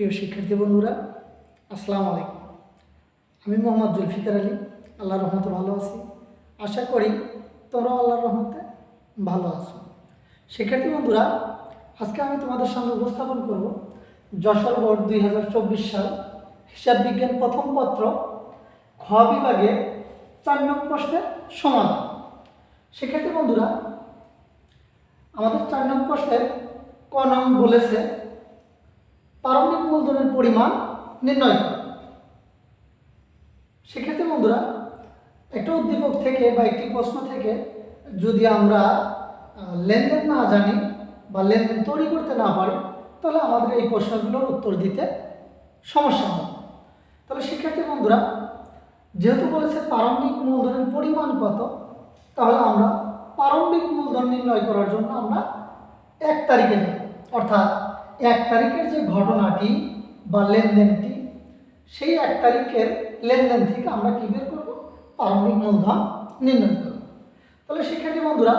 প্রিয় শিক্ষার্থী বন্ধুরা, আসসালামু আলাইকুম। আমি মোহাম্মদ জুলফিকার আলী, আল্লাহর রহমতে ভালো আছি। আশা করি তোমরা আল্লাহর রহমতে ভালো আছো। শিক্ষার্থী বন্ধুরা, আজকে আমি তোমাদের সামনে উপস্থাপন করব যশোর বোর্ড দুই হাজার চব্বিশ সাল হিসাব বিজ্ঞান প্রথম পত্র খ বিভাগে চার নং প্রশ্নের সমাধান। শিক্ষার্থী বন্ধুরা, আমাদের চার নং প্রশ্নের ক নং বলেছে প্রারম্ভিক মূলধনের পরিমাণ নির্ণয় করো সেক্ষেত্রে বন্ধুরা, একটা উদ্দীপক থেকে বা একটি প্রশ্ন থেকে যদি আমরা লেনদেন না জানি বা লেনদেন তৈরি করতে না পারি, তাহলে আমাদের এই প্রশ্নগুলোর উত্তর দিতে সমস্যা হবে। তাহলে শিক্ষার্থী বন্ধুরা, যেহেতু বলেছে প্রারম্ভিক মূলধনের পরিমাণ কত, তাহলে আমরা প্রারম্ভিক মূলধন নির্ণয় করার জন্য আমরা এক তারিখে অর্থাৎ এক তারিখের যে ঘটনাটি বা লেনদেনটি, সেই এক তারিখের লেনদেন থেকে আমরা কী বের করব? প্রারম্ভিক মূলধন নির্ণয় করব। তাহলে শিক্ষার্থী বন্ধুরা,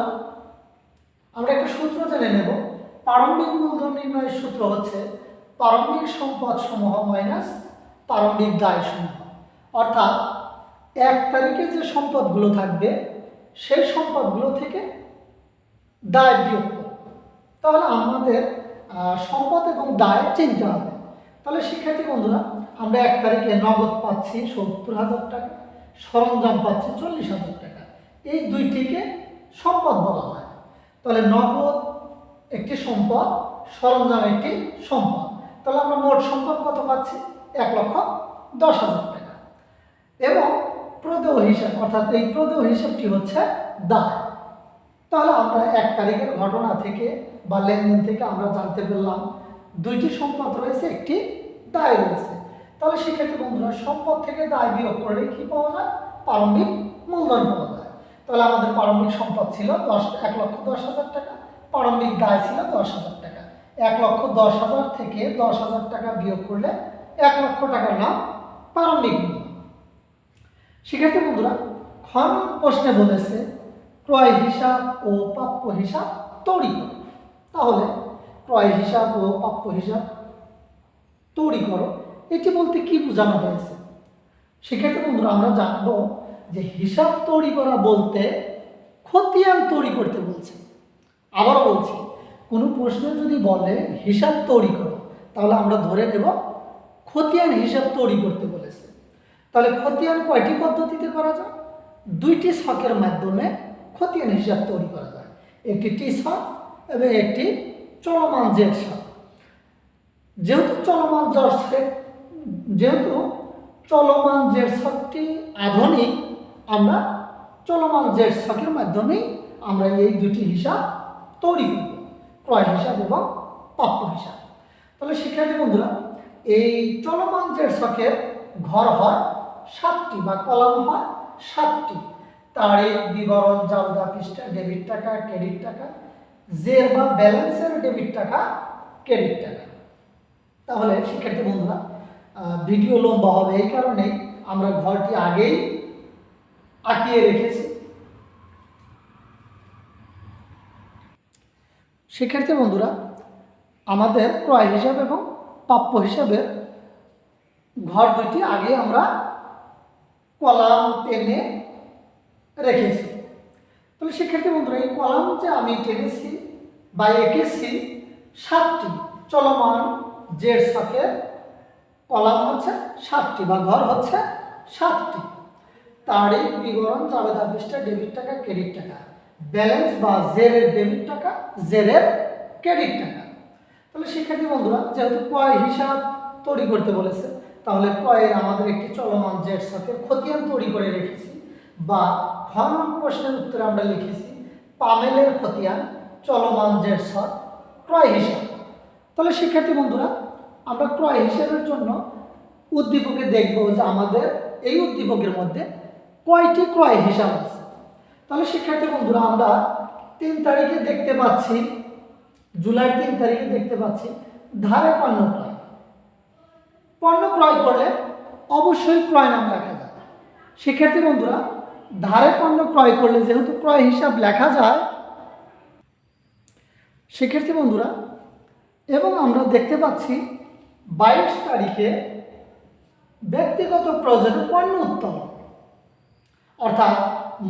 আমরা একটা সূত্র জেনে নেব। প্রারম্ভিক মূলধন নির্ণয়ের সূত্র হচ্ছে প্রারম্ভিক সম্পদ সমূহ মাইনাস প্রারম্ভিক দায় সমূহ। অর্থাৎ এক তারিখে যে সম্পদগুলো থাকবে, সেই সম্পদগুলো থেকে দায় বিয়োগ তাহলে আমাদের সম্পদ এবং দায় চিনতে হবে। তাহলে শিক্ষার্থী বন্ধুরা, আমরা এক তারিখে নগদ পাচ্ছি সত্তর হাজার টাকা, সরঞ্জাম পাচ্ছি চল্লিশ হাজার টাকা। এই দুইটিকে সম্পদ বলা হয়। তাহলে নগদ একটি সম্পদ, সরঞ্জাম একটি সম্পদ। তাহলে আমরা মোট সম্পদ কত পাচ্ছি? এক লক্ষ দশ হাজার টাকা। এবং প্রদেয় হিসাব, অর্থাৎ এই প্রদেয় হিসাবটি হচ্ছে দায়। তাহলে আমরা এক তারিখের ঘটনা থেকে বা লেনদেন থেকে আমরা জানতে পারলাম। দুইটি সম্পদ রয়েছে, একটি দায় রয়েছে। তাহলে সেক্ষেত্রে বন্ধুরা, সম্পদ থেকে দায় বিয়োগ করলে কি পাওয়া যায়? প্রারম্ভিক মূলধন পাওয়া যায়। তাহলে আমাদের প্রারম্ভিক সম্পদ ছিল দশ, এক লক্ষ দশ হাজার টাকা। প্রারম্ভিক দায় ছিল দশ হাজার টাকা। এক লক্ষ দশ হাজার থেকে দশ হাজার টাকা বিয়োগ করলে এক লক্ষ টাকার নাম প্রারম্ভিক মূলধন। শিক্ষার্থী বন্ধুরা, খ নং প্রশ্নে বলেছে ক্রয় হিসাব ও প্রাপ্য হিসাব তৈরি করো। তাহলে ক্রয় হিসাব ও প্রাপ্য হিসাব তৈরি করো। এটি বলতে কি বোঝানো হয়েছে? সেক্ষেত্রে বন্ধুরা, আমরা জানব যে হিসাব তৈরি করা বলতে খতিয়ান তৈরি করতে বলছে। আবারও বলছি, কোনো প্রশ্ন যদি বলে হিসাব তৈরি করো, তাহলে আমরা ধরে নেব খতিয়ান হিসাব তৈরি করতে বলেছে। তাহলে খতিয়ান কয়টি পদ্ধতিতে করা যায়? দুইটি ছকের মাধ্যমে খতিয়ান হিসাব তৈরি করা যায়। একটি টি ছক এবং একটি চলমান জেড ছক যেহেতু চলমান ছক যেহেতু চলমান জেড ছকটি আধুনিক, আমরা চলমান জেড ছকের মাধ্যমেই আমরা এই দুটি হিসাব তৈরি করব। ক্রয় হিসাব এবং প্রাপ্য হিসাব। তাহলে শিক্ষার্থী বন্ধুরা, এই চলমান জেড ছকের ঘর হয় সাতটি বা কলাম হয় সাতটি। তারিখ বিবরণ, জালদা পৃষ্ঠা ডেবিট টাকা ক্রেডিট টাকা জের বা ব্যালেন্সের ডেবিট টাকা ক্রেডিট টাকা। তাহলে, শিক্ষার্থী বন্ধুরা ভিডিও লম্বা হবে এই কারণেই আমরা ঘরটি আগেই আঁকিয়ে রেখেছি। শিক্ষার্থী বন্ধুরা, আমাদের ক্রয় হিসাব এবং প্রাপ্য হিসাবের ঘর দুটি আগে আমরা কলাম টেনে রেখেছি। তাহলে শিক্ষার্থী বন্ধুরা, এই কলাম যে আমি টেনেছি বা এঁকেছি, সাতটি চলমান জেড ছকের কলাম হচ্ছে সাতটি বা ঘর হচ্ছে সাতটি। তারিখ, বিবরণ, জাবেদা পৃষ্ঠা, ডেবিট টাকা, ক্রেডিট টাকা। ব্যালেন্স বা জেরের ডেবিট টাকা, জেরের ক্রেডিট টাকা। তাহলে শিক্ষার্থী বন্ধুরা, যেহেতু ক্রয় হিসাব তৈরি করতে বলেছে, তাহলে ক্রয়ের আমাদের একটি চলমান জেড সাথে খতিয়ান তৈরি করে রেখেছি। বা খ প্রশ্নের উত্তরে আমরা লিখেছি, পামেলের খতিয়ান, চলমান জেড ক্রয় হিসাব। তাহলে শিক্ষার্থী বন্ধুরা, আমরা ক্রয় হিসাবের জন্য উদ্দীপকে দেখব যে আমাদের এই উদ্দীপকের মধ্যে কয়টি ক্রয় হিসাব আছে। তাহলে শিক্ষার্থী বন্ধুরা, আমরা তিন তারিখে দেখতে পাচ্ছি জুলাই তিন তারিখে দেখতে পাচ্ছি, ধারে পণ্য ক্রয়। পণ্য ক্রয় করলে অবশ্যই ক্রয় নাম লেখা যায়। শিক্ষার্থী বন্ধুরা ধারে পণ্য ক্রয় করলে যেহেতু ক্রয় হিসাব লেখা যায়, শিক্ষার্থী বন্ধুরা, এবং আমরা দেখতে পাচ্ছি বাইশ তারিখে ব্যক্তিগত প্রয়োজনে পণ্য উত্তোলন। অর্থাৎ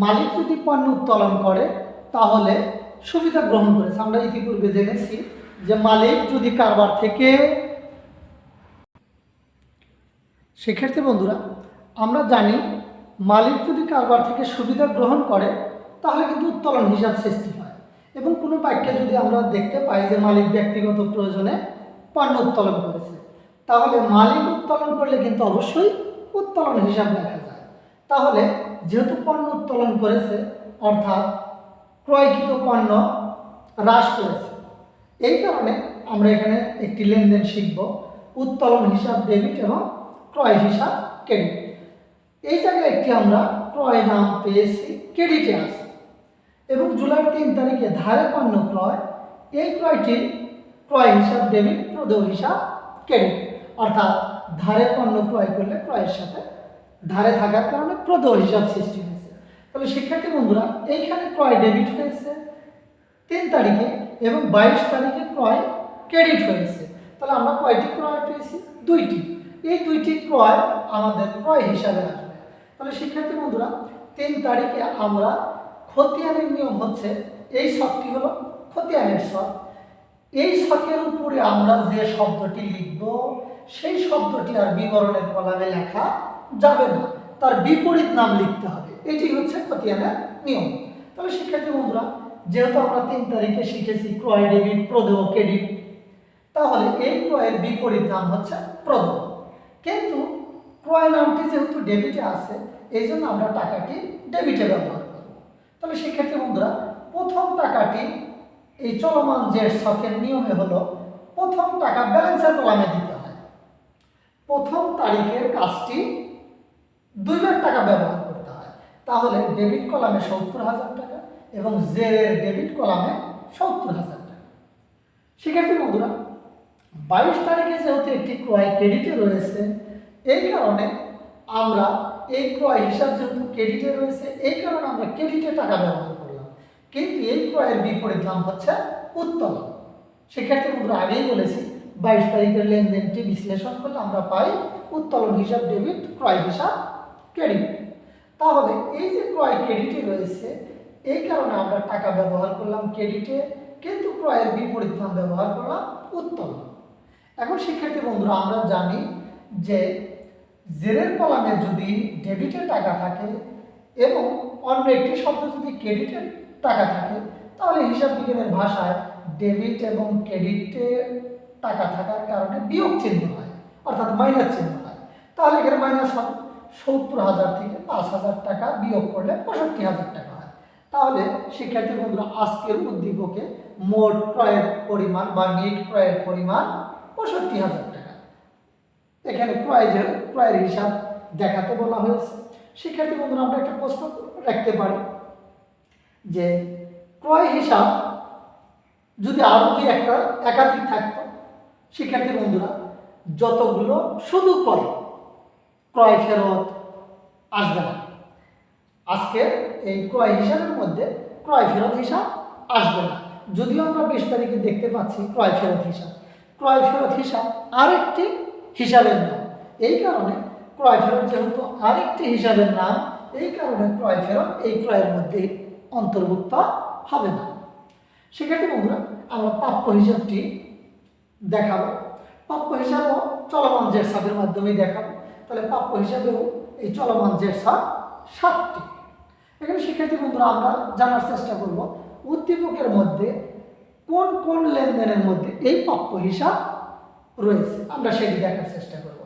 মালিক যদি পণ্য উত্তোলন করে, তাহলে সুবিধা গ্রহণ করেছে। আমরা ইতিপূর্বে জেনেছি যে মালিক যদি কারবার থেকে সেক্ষেত্রে বন্ধুরা, আমরা জানি মালিক যদি কারবার থেকে সুবিধা গ্রহণ করে, তাহলে কিন্তু উত্তোলন হিসাব সৃষ্টি হয়। এবং কোনো বাক্যে যদি আমরা দেখতে পাই যে মালিক ব্যক্তিগত প্রয়োজনে পণ্য উত্তোলন করেছে, তাহলে মালিক উত্তোলন করলে কিন্তু অবশ্যই উত্তোলন হিসাব দেখা যায়। তাহলে যেহেতু পণ্য উত্তোলন করেছে, অর্থাৎ ক্রয়কৃত পণ্য হ্রাস করেছে, এই কারণে আমরা এখানে একটি লেনদেন শিখব, উত্তোলন হিসাব, ডেবিট এবং ক্রয় হিসাব, ক্রেডিট। এই জায়গায় একটি আমরা ক্রয় নাম পেয়েছি, ক্রেডিটে আছে। এবং জুলাই তিন তারিখে ধারে পণ্য ক্রয়, এই ক্রয়টি ক্রয় হিসাব, ডেবিট, প্রদেয় হিসাব, ক্রেডিট। অর্থাৎ ধারে পণ্য ক্রয় করলে ক্রয়ের সাথে ধারে থাকার কারণে প্রদেয় হিসাব সৃষ্টি হয়েছে। তাহলে শিক্ষার্থী বন্ধুরা, এইখানে ক্রয়, ডেবিট হয়েছে তিন তারিখে এবং বাইশ তারিখে ক্রয়, ক্রেডিট হয়েছে। তাহলে আমরা কয়টি ক্রয় পেয়েছি? দুইটি। এই দুইটি ক্রয় আমাদের ক্রয় হিসাবে আসবে। তাহলে শিক্ষার্থী বন্ধুরা, তিন তারিখে আমরা খতিয়ানের নিয়ম হচ্ছে, এই শখটি হলো খতিয়ানের শখ। এই শখের উপরে আমরা যে শব্দটি লিখব, সেই শব্দটি আর বিবরণের কলামে লেখা যাবে না। তার বিপরীত নাম লিখতে হবে। এটি হচ্ছে খতিয়ানের নিয়ম। তাহলে শিক্ষার্থী বন্ধুরা, যেহেতু আমরা তিন তারিখে শিখেছি ক্রয় ডেবিট, প্রদেয় ক্রেডিট, তাহলে এই ক্রয়ের বিপরীত নাম হচ্ছে প্রদেয়। কিন্তু ক্রয় নামটি যেহেতু ডেবিটে আছে, এই জন্য আমরা টাকাটি ডেবিটে ব্যবহার করব। তাহলে সেক্ষেত্রে বন্ধুরা, প্রথম টাকাটি এই চলমান যে শখের নিয়মে হলো, প্রথম টাকা ব্যালেন্সের কলামে দিতে হয়। প্রথম তারিখের কাজটি দুইবার টাকা ব্যবহার করতে হয়। তাহলে ডেবিট কলামে সত্তর হাজার টাকা এবং জেরের ডেবিট কলামে সত্তর হাজার টাকা। সেক্ষেত্রে বন্ধুরা, বাইশ তারিখে যেহেতু একটি ক্রয় ক্রেডিটে রয়েছে এই কারণে আমরা এই ক্রয় হিসাব যেহেতু ক্রেডিটে রয়েছে, এই কারণে আমরা ক্রেডিটে টাকা ব্যবহার করলাম। কিন্তু এই ক্রয়ের বিপরীত নাম হচ্ছে উত্তোলন। সেক্ষেত্রে বন্ধুরা, আগেই বলেছি, বাইশ তারিখের লেনদেনটি বিশ্লেষণ করলে আমরা পাই উত্তোলন হিসাব, ডেবিট, ক্রয় হিসাব, ক্রেডিট। তাহলে এই যে ক্রয় ক্রেডিটে রয়েছে, এই কারণে আমরা টাকা ব্যবহার করলাম ক্রেডিটে, কিন্তু ক্রয়ের বিপরীত নাম ব্যবহার করলাম উত্তোলন। এখন শিক্ষার্থী বন্ধুরা, আমরা জানি যে জেরের কলামে যদি ডেবিটের টাকা থাকে এবং অন্য একটি শব্দ যদি ক্রেডিটের টাকা থাকে, তাহলে হিসাব বিজ্ঞানের ভাষায় ডেবিট এবং ক্রেডিটে টাকা থাকার কারণে বিয়োগ চিহ্ন হয়, অর্থাৎ মাইনাস চিহ্ন হয়। তাহলে এখানে মাইনাস হবে। সত্তর হাজার থেকে পাঁচ হাজার টাকা বিয়োগ করলে পঁয়ষট্টি হাজার টাকা হয়। তাহলে শিক্ষার্থী বন্ধুরা, আজকের উদ্দীপকে মোট ক্রয়ের পরিমাণ বা নেট ক্রয়ের পরিমাণ পঁয়ষট্টি হাজার টাকা। এখানে ক্রয়ের ক্রয়ের হিসাব দেখাতে বলা হয়েছে। শিক্ষার্থী বন্ধুরা, আমরা একটা প্রশ্ন রাখতে পারি যে, ক্রয় হিসাব যদি আরও কি একটা একাধিক থাকতো, শিক্ষার্থী বন্ধুরা, যতগুলো শুধু ক্রয় ক্রয় ফেরত আসবে না। আজকে এই ক্রয় হিসাবের মধ্যে ক্রয় ফেরত হিসাব আসবে না। যদিও আমরা বিশ তারিখে দেখতে পাচ্ছি ক্রয় ফেরত হিসাব। ক্রয় ফেরত হিসাব আরেকটি হিসাবের নাম। এই কারণে ক্রয় ফেরত যেহেতু আরেকটি হিসাবের নাম, এই কারণে ক্রয় ফেরত এই ক্রয়ের মধ্যে অন্তর্ভুক্ত হবে না। সেক্ষেত্রে বন্ধুরা, আমরা প্রাপ্য হিসাবটি দেখাবো। প্রাপ্য হিসাবও চলমান জের সাপের মাধ্যমেই দেখাবো। তাহলে প্রাপ্য হিসাবেও এই চলমান জের সাপ সাতটি। এখানে শিক্ষার্থী বন্ধুরা, আমরা জানার চেষ্টা করব উদ্দীপকের মধ্যে কোন কোন লেনদেনের মধ্যে এই প্রাপ্য হিসাব রয়েছে। আমরা সেটি দেখার চেষ্টা করব।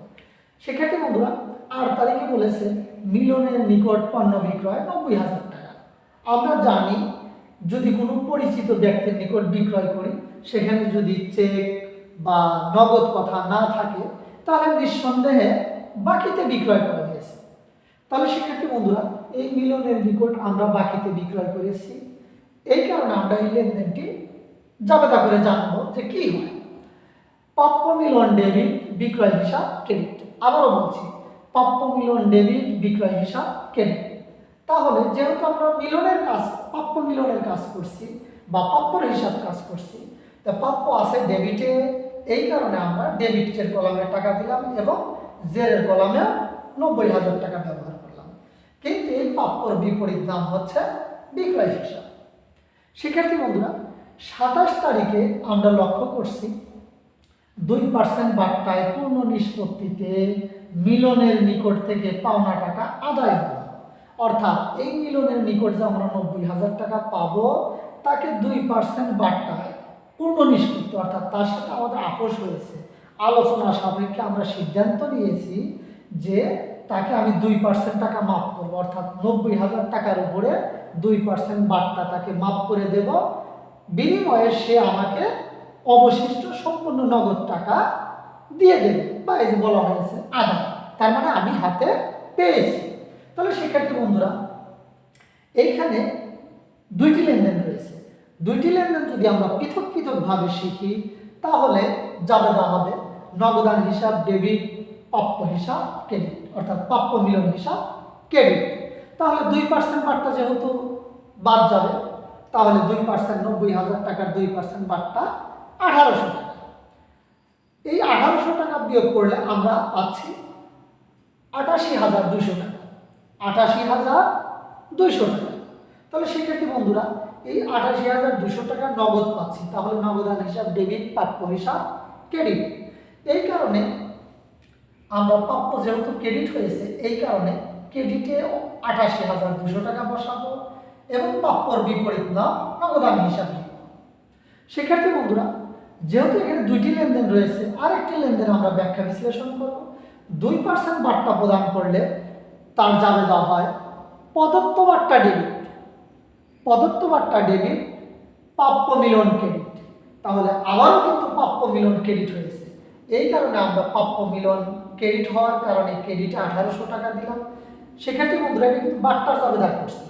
সেক্ষেত্রে বন্ধুরা আট তারিখে বলেছে মিলনের নিকট পণ্য বিক্রয় নব্বই হাজার টাকা। আমরা জানি, যদি কোনো পরিচিত ব্যক্তির নিকট বিক্রয় করি, সেখানে যদি চেক বা নগদ কথা না থাকে, তাহলে নিঃসন্দেহে বাকিতে বিক্রয় করা হয়েছে তাহলে সেক্ষেত্রে বন্ধুরা, এই মিলনের নিকট আমরা বাকিতে বিক্রয় করেছি। এই কারণে আমরা এই লেনদেনটি জাবেদা করে জানব যে কি হয়। প্রাপ্য মিলন ডেবিট, বিক্রয় হিসাব, ক্রেডিট। আবারও বলছি, প্রাপ্য মিলন ডেবিট বিক্রয় হিসাব কেনে? তাহলে যেহেতু আমরা মিলনের কাজ, প্রাপ্য মিলনের কাজ করছি বা প্রাপ্যর হিসাব কাজ করছি, তা প্রাপ্য আছে ডেবিটে, এই কারণে আমরা ডেবিটের কলামে টাকা দিলাম এবং জেরের কলামে নব্বই হাজার টাকা ব্যবহার করলাম। কিন্তু এই প্রাপ্যর বিপরীত নাম হচ্ছে বিক্রয় হিসাব। শিক্ষার্থী বন্ধুরা, সাতাশ তারিখে আমরা লক্ষ্য করছি দুই পার্সেন্ট বার্তায় পূর্ণ নিষ্পত্তিতে মিলনের নিকট থেকে পাওনা টাকা আদায় হলো অর্থাৎ এই মিলনের নিকট যে আমরা নব্বই হাজার টাকা পাবো, তাকে দুই পার্সেন্ট বার্তায় পূর্ণ নিষ্পত্তি, অর্থাৎ তার সাথে আমাদের আপোষ হয়েছে। আলোচনা সাপেক্ষে আমরা সিদ্ধান্ত নিয়েছি যে তাকে আমি দুই পার্সেন্ট টাকা মাফ করব, অর্থাৎ নব্বই হাজার টাকার উপরে দুই পার্সেন্ট বার্তা তাকে মাফ করে দেব। বিনিময়ে সে আমাকে অবশিষ্ট সম্পূর্ণ নগদ টাকা দিয়ে দেবে বা এই যে বলা হয়েছে আদা তার মানে আমি হাতে পেয়েছি। তাহলে শিক্ষার্থী বন্ধুরা, এইখানে দুইটি লেনদেন রয়েছে। দুইটি লেনদেন যদি আমরা পৃথক পৃথকভাবে শিখি, তাহলে যাবে হবে নগদান হিসাব, ডেবিট, প্রাপ্য হিসাব, ক্রেডিট। অর্থাৎ প্রাপ্য মিলন হিসাব, ক্রেডিট। তাহলে দুই পার্সেন্ট বার্তা যেহেতু বাদ যাবে, তাহলে দুই পার্সেন্ট নব্বই হাজার টাকার দুই পার্সেন্ট বার্তা আঠারোশো। এই আঠারোশো টাকা বিয়োগ করলে আমরা পাচ্ছি আটাশি হাজার দুশো টাকা। আটাশি হাজার দুইশো টাকা। তাহলে সেক্ষেত্রে বন্ধুরা, এই আটাশি হাজার দুশো টাকা নগদ পাচ্ছি। তাহলে নগদান হিসাব ডেবিট প্রাপ্য হিসাব ক্রেডিট এই কারণে আমরা প্রাপ্য যেহেতু ক্রেডিট হয়েছে, এই কারণে ক্রেডিটে আটাশি হাজার দুশো টাকা বসাবো এবং প্রাপ্যর বিপরীত নাম নগদান হিসাবে। শিক্ষার্থী বন্ধুরা যেহেতু এখানে দুইটি লেনদেন রয়েছে, আরেকটি লেনদেন আমরা ব্যাখ্যা বিশ্লেষণ করব। দুই পার্সেন্ট বার্তা প্রদান করলে তার যাবে দেওয়া হয় প্রদত্ত বার্তা ডেবিট। প্রদত্ত বার্তা ডেবিট প্রাপ্য মিলন ক্রেডিট। তাহলে আবারও কিন্তু প্রাপ্য মিলন ক্রেডিট হয়েছে। এই কারণে আমরা প্রাপ্য মিলন ক্রেডিট হওয়ার কারণে ক্রেডিটে আঠারোশো টাকা দিলাম। সেক্ষেত্রে বন্ধুরা কিন্তু বার্তার জাবেদা করছে।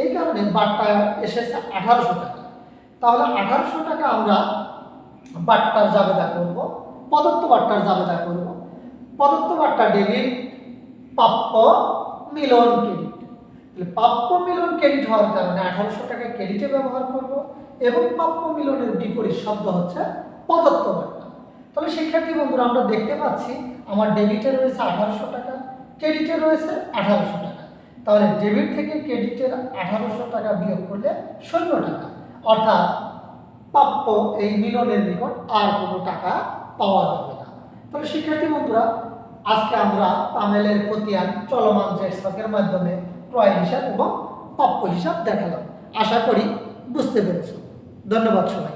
এই কারণে বার্তা এসেছে আঠারোশো টাকা। তাহলে আঠারোশো টাকা আমরা বার্তার জাবেদা করব প্রদত্ত বার্তার জাবেদা করব। প্রদত্ত বার্তা ডেবিট, প্রাপ্য মিলন ক্রেডিট। তাহলে প্রাপ্য মিলন ক্রেডিট হওয়ার কারণে আঠারোশো টাকা ক্রেডিটে ব্যবহার করব এবং প্রাপ্য মিলনের বিপরীত শব্দ হচ্ছে প্রদত্ত বার্তা। তাহলে শিক্ষার্থী বন্ধুরা, আমরা দেখতে পাচ্ছি আমার ডেবিটে রয়েছে আঠারোশো টাকা, ক্রেডিটে রয়েছে আঠারোশো টাকা। তাহলে ডেবিট থেকে ক্রেডিটের আঠারোশো টাকা বিয়োগ করলে শূন্য টাকা। অর্থাৎ প্রাপ্য এই মিলনের নিকট আর কোনো টাকা পাওয়া যাবে না। তাহলে শিক্ষার্থী বন্ধুরা, আজকে আমরা তামেলের খতিয়ান চলমান যে মাধ্যমে ক্রয় হিসাব এবং প্রাপ্য হিসাব দেখালাম। আশা করি বুঝতে পেরেছ। ধন্যবাদ সবাই